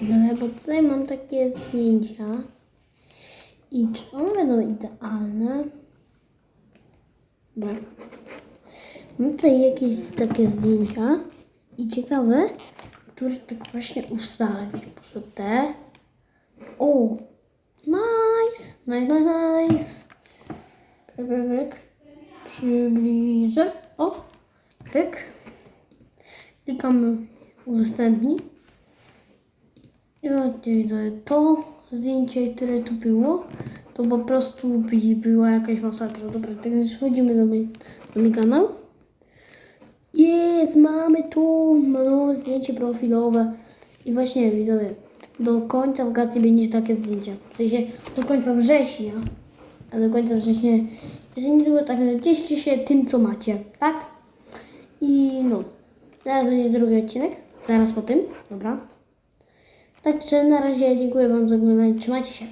Widzowie, bo tutaj mam takie zdjęcia. I czy one będą idealne? Dobra. Mam tutaj jakieś takie zdjęcia. I ciekawe, które tak właśnie ustawić. Proszę te. O! Nice! Nice, nice, nice. Pyk. Przybliżę. O! Pyk. Klikamy udostępnij. Właśnie widzę to zdjęcie, które tu było, to po prostu by była jakaś masakra. Dobra, teraz wchodzimy do mój, do mój kanał. Jest, mamy tu nowe zdjęcie profilowe. I właśnie widzowie, do końca wakacji będzie takie zdjęcie. W sensie do końca września. A do końca września, jeżeli niedługo tak cieszcie się tym, co macie, tak? I no, teraz będzie drugi odcinek, zaraz po tym, dobra? Także na razie dziękuję Wam za oglądanie, trzymajcie się.